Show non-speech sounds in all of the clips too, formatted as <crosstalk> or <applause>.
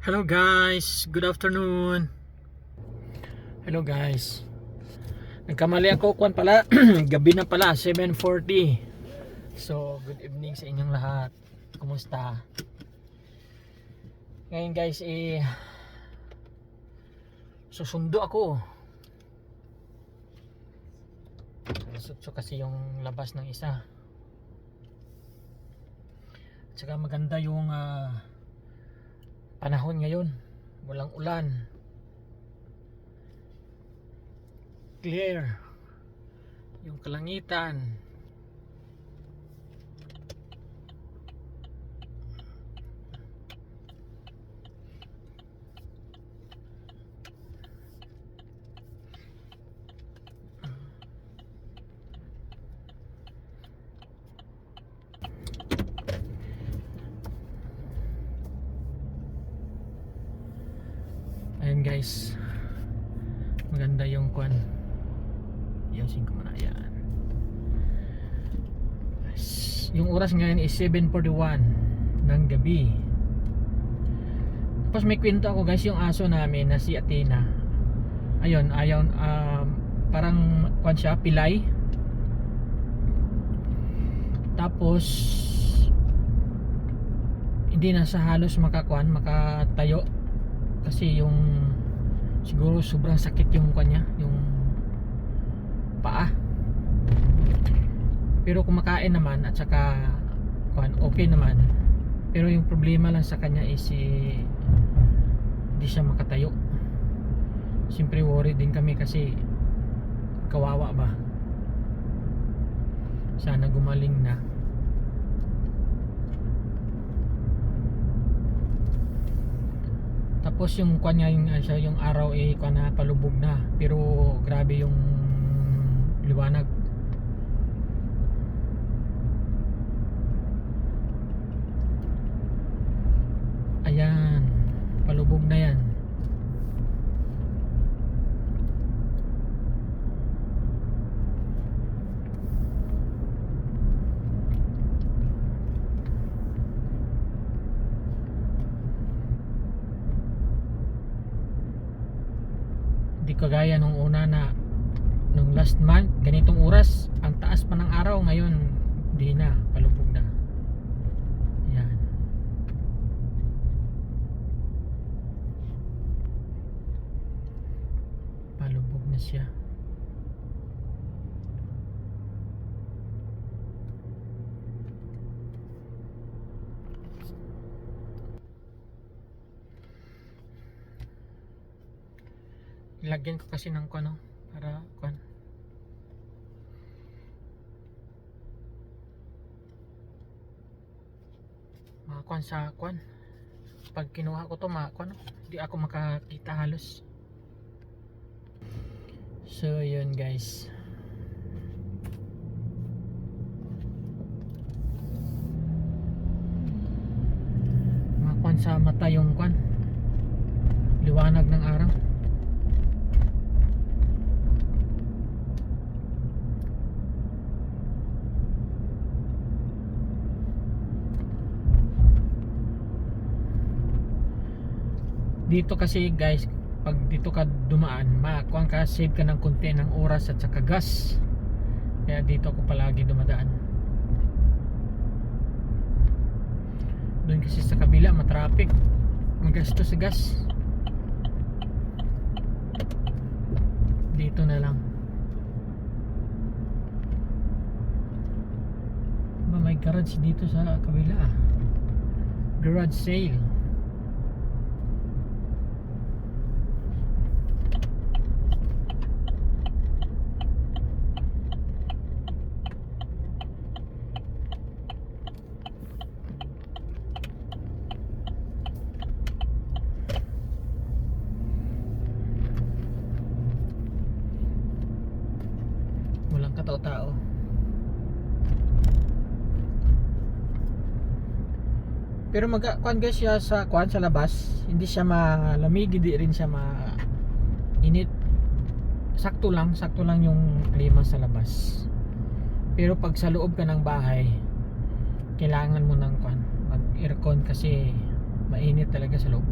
Hello guys, good afternoon. Hello guys. Nagkamali ako kwan pala, <clears throat> gabi na pala 7:40. So, good evening sa inyong lahat. Kumusta? Ngayon guys, eh susundo ako. Sutso kasi yung labas ng isa. At maganda yung ah, panahon ngayon. Walang ulan. Clear. Yung kalangitan Ayan guys. Maganda yung kwan. Yosin ko muna yan. Yung oras ngayon is 7.41 ng gabi. Tapos may kwento ako guys yung aso namin na si Athena. Ayun, ayun, um, parang kwan siya, pilay. Tapos hindi na sa halos makakwan, makatayo kasi yung siguro sobrang sakit yung kanya yung paa. Pero kumakain naman at saka kuan okay naman. Pero yung problema lang sa kanya is eh, hindi siya makatayo. Siyempre worried din kami kasi kawawa ba? Sana gumaling na Tapos yung kanya yung ah, yung araw eh kuha na palubog na. Pero grabe yung liwanag. Ayan, palubog na yan. Hindi kagaya nung una na nung last month, ganitong oras, ang taas pa ng araw ngayon, hindi na, palubog na. Yan. Palubog na siya. Lagyan ko kasi ng ano para kwan. Makakuan sa kwan. Pag kinuha ko to makakuan, hindi ako makakita halos. So yun guys. Makakuan sa mata yung kwan. Liwanag ng araw. Dito kasi guys pag dito ka dumaan makuha ka save ka ng konti ng oras at saka gas. Kaya dito ako palagi dumadaan. Doon kasi sa kabila matraffic magasto sa gas. Dito na lang. Ba may garage dito sa kabila ah. Garage sale walang katao-tao pero mag kuan guys siya sa kuan sa labas hindi siya malamig hindi rin siya ma init. Sakto lang sakto lang yung klima sa labas. Pero pag sa loob ka ng bahay kailangan mo ng kuan mag aircon kasi mainit talaga sa loob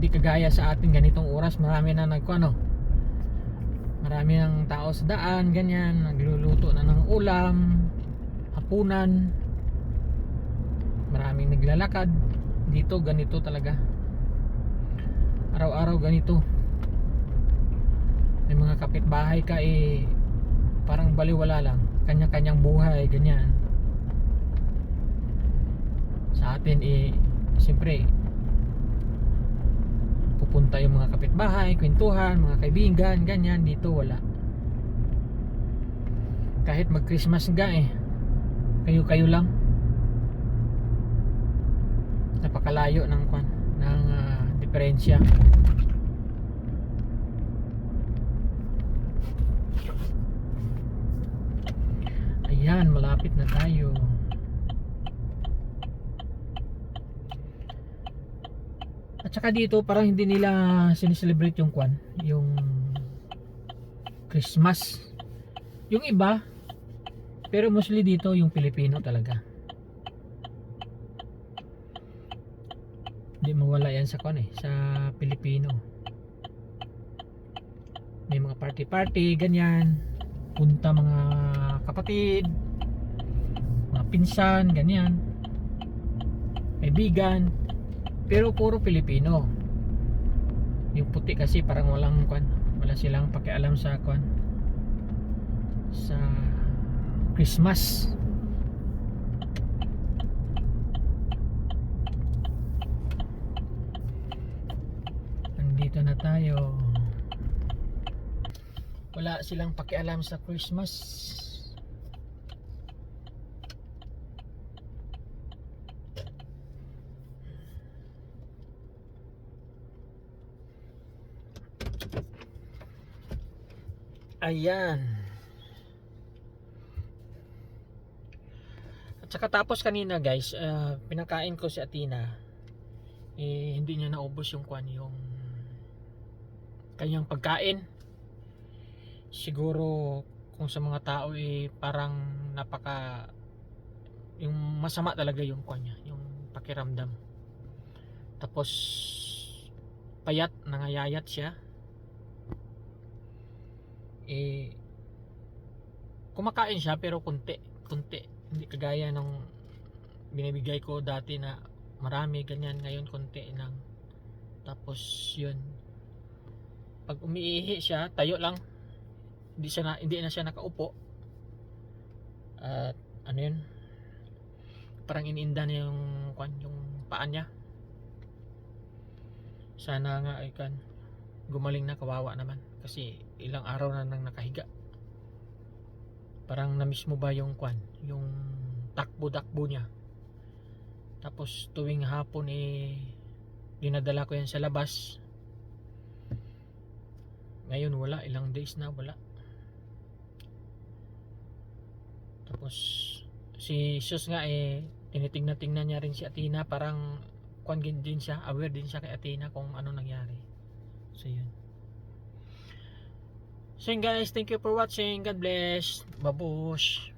di kagaya sa ating ganitong oras marami na nagkuano marami ng tao sa daan ganyan nagluluto na ng ulam hapunan. Maraming naglalakad. Dito ganito talaga. Araw-araw ganito. May mga kapitbahay ka eh parang baliwala lang. Kanya-kanyang buhay ganyan. Sa atin eh siyempre pupunta yung mga kapitbahay kwentuhan, mga kaibigan ganyan, dito wala. Kahit mag Christmas nga eh kayo-kayo lang. Napakalayo ng kwan ng ah, diferensya. Ayan malapit na tayo at saka dito parang hindi nila sineselebrate yung kwan yung Christmas yung iba pero mostly dito yung Pilipino talaga Hindi mawala yan sa kon eh, sa Pilipino. May mga party-party, ganyan. Punta mga kapatid, mga pinsan, ganyan. Kaibigan. Pero puro Pilipino. Yung puti kasi parang walang kwan, wala silang pakialam sa kwan. Sa Christmas. Nandito na tayo. Wala silang pakialam sa Christmas. Ayan. At saka tapos kanina guys, ah, pinakain ko si Atina eh hindi niya naubos yung kwan yung kanyang pagkain. Siguro kung sa mga tao eh parang napaka yung masama talaga yung kwan niya yung pakiramdam. Tapos payat nangayayat siya eh kumakain siya pero kunti kunti. Hindi kagaya ng binibigay ko dati na marami ganyan. Ngayon konti lang. Tapos yun. Pag umiihi siya tayo lang. Hindi siya na, hindi na siya nakaupo. At ano yun? Parang iniinda niya yung kwan yung paan niya. Sana nga ay kan gumaling na kawawa naman. Kasi ilang araw na nang nakahiga parang na-miss mo ba yung kwan yung takbo-dakbo niya tapos tuwing hapon eh dinadala ko yan sa labas. Ngayon wala, ilang days na wala. Tapos si Sus nga eh tinitingnan-tingnan niya rin si Athena parang kwan din siya, aware din siya kay Athena kung ano nangyari. So yun. So yun guys, thank you for watching. God bless. Babush.